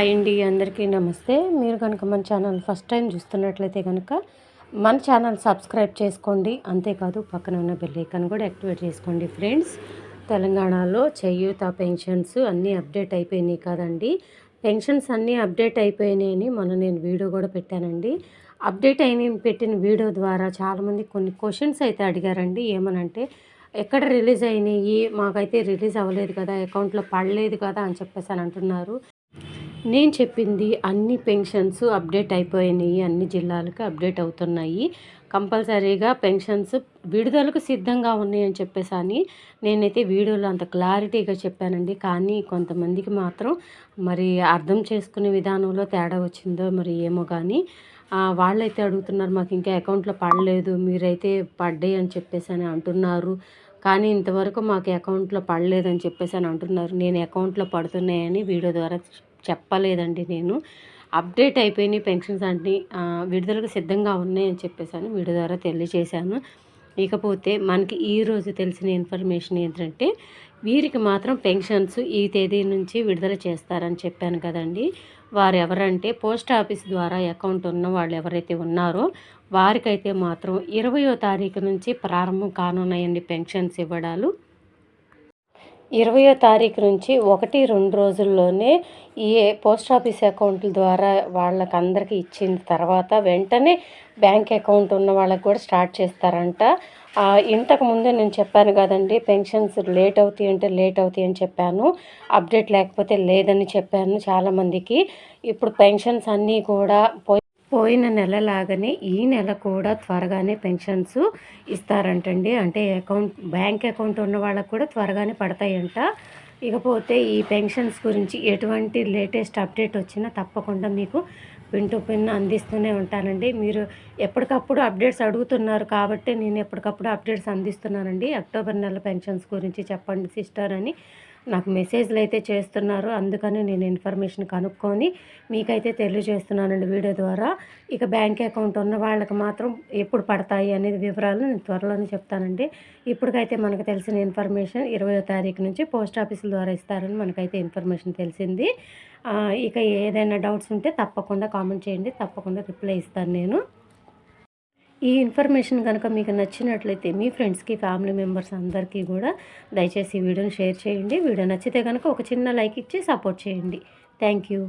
Hi అండి అందరికీ నమస్తే. మీరు కనుక మన ఛానల్ ఫస్ట్ టైం చూస్తున్నట్లయితే కనుక మన ఛానల్ సబ్స్క్రైబ్ చేసుకోండి. అంతేకాదు పక్కన ఉన్న బెల్ ఐకాన్ కూడా యాక్టివేట్ చేసుకోండి ఫ్రెండ్స్. తెలంగాణలో చేయూత పెన్షన్స్ అన్నీ అప్డేట్ అయిపోయినాయి కదండి. పెన్షన్స్ అన్నీ అప్డేట్ అయిపోయినాయని మొన్న నేను వీడియో కూడా పెట్టానండి. అప్డేట్ అయిన పెట్టిన వీడియో ద్వారా చాలామంది కొన్ని క్వశ్చన్స్ అయితే అడిగారండి. ఏమనంటే ఎక్కడ రిలీజ్ అయినాయి? మాకైతే రిలీజ్ అవ్వలేదు కదా అకౌంట్లో పడలేదు కదా అని చెప్పేసి అని అంటున్నారు. నేను చెప్పింది అన్ని పెన్షన్స్ అప్డేట్ అయిపోయినాయి అన్ని జిల్లాలకు అప్డేట్ అవుతున్నాయి. కంపల్సరీగా పెన్షన్స్ విడుదలకు సిద్ధంగా ఉన్నాయని చెప్పేసి అని నేనైతే వీడియోలో అంత క్లారిటీగా చెప్పానండి. కానీ కొంతమందికి మాత్రం మరి అర్థం చేసుకునే విధానంలో తేడా వచ్చిందో మరి ఏమో కానీ వాళ్ళైతే అడుగుతున్నారు మాకు ఇంకా అకౌంట్లో పడలేదు మీరైతే పడ్డాయి అని చెప్పేసి అని అంటున్నారు. కానీ ఇంతవరకు మాకు అకౌంట్లో పడలేదని చెప్పేసి అని అంటున్నారు. నేను అకౌంట్లో పడుతున్నాయని వీడియో ద్వారా చెప్పలేదండి నేను. అప్డేట్ అయిపోయినాయి పెన్షన్స్ అన్నీ విడుదలకు సిద్ధంగా ఉన్నాయని చెప్పేసాను. వీడియో ద్వారా తెలియజేశాను. ఇకపోతే మనకి ఈరోజు తెలిసిన ఇన్ఫర్మేషన్ ఏంటంటే వీరికి మాత్రం పెన్షన్స్ ఈ తేదీ నుంచి విడుదల చేస్తారని చెప్పాను కదండి. వారు ఎవరంటే పోస్ట్ ఆఫీస్ ద్వారా అకౌంట్ ఉన్న వాళ్ళు ఎవరైతే ఉన్నారో వారికైతే మాత్రం ఇరవయో తారీఖు నుంచి ప్రారంభం కానున్నాయండి పెన్షన్స్ ఇవ్వడాలు. ఇరవయో తారీఖు నుంచి ఒకటి రెండు రోజుల్లోనే ఈ పోస్ట్ ఆఫీస్ అకౌంట్ల ద్వారా వాళ్ళకి అందరికీ ఇచ్చిన తర్వాత వెంటనే బ్యాంక్ అకౌంట్ ఉన్న వాళ్ళకి కూడా స్టార్ట్ చేస్తారంట. ఇంతకు ముందు నేను చెప్పాను కదండి పెన్షన్స్ లేట్ అవుతాయి అంటే లేట్ అవుతాయి అని చెప్పాను. అప్డేట్ లేకపోతే లేదని చెప్పాను చాలామందికి. ఇప్పుడు పెన్షన్స్ అన్నీ కూడా పోయిన నెల లాగానే ఈ నెల కూడా త్వరగానే పెన్షన్స్ ఇస్తారంటండి. అంటే అకౌంట్ బ్యాంక్ అకౌంట్ ఉన్న వాళ్ళకు కూడా త్వరగానే పడతాయంట. ఇకపోతే ఈ పెన్షన్స్ గురించి ఎటువంటి లేటెస్ట్ అప్డేట్ వచ్చినా తప్పకుండా మీకు పిన్ టు పిన్ అందిస్తూనే ఉంటానండి. మీరు ఎప్పటికప్పుడు అప్డేట్స్ అడుగుతున్నారు కాబట్టి నేను ఎప్పటికప్పుడు అప్డేట్స్ అందిస్తున్నానండి. అక్టోబర్ నెల పెన్షన్స్ గురించి చెప్పండి సిస్టర్ అని. నాకు మెసేజ్లు అయితే చేస్తున్నారు. అందుకని నేను ఇన్ఫర్మేషన్ కనుక్కొని మీకైతే తెలియజేస్తున్నానండి వీడియో ద్వారా. ఇక బ్యాంక్ అకౌంట్ ఉన్న వాళ్ళకి మాత్రం ఎప్పుడు పడతాయి అనేది వివరాలు నేను త్వరలోనే చెప్తానండి. ఇప్పటికైతే మనకు తెలిసిన ఇన్ఫర్మేషన్ ఇరవయో తారీఖు నుంచి పోస్ట్ ఆఫీసుల ద్వారా ఇస్తారని మనకైతే ఇన్ఫర్మేషన్ తెలిసింది. ఇక ఏదైనా డౌట్స్ ఉంటే తప్పకుండా కామెంట్ చేయండి. తప్పకుండా రిప్లై ఇస్తాను నేను. ఈ ఇన్ఫర్మేషన్ కనుక మీకు నచ్చినట్లయితే మీ ఫ్రెండ్స్కి ఫ్యామిలీ మెంబర్స్ అందరికీ కూడా దయచేసి ఈ వీడియోని షేర్ చేయండి. వీడియో నచ్చితే కనుక ఒక చిన్న లైక్ ఇచ్చి సపోర్ట్ చేయండి. Thank you.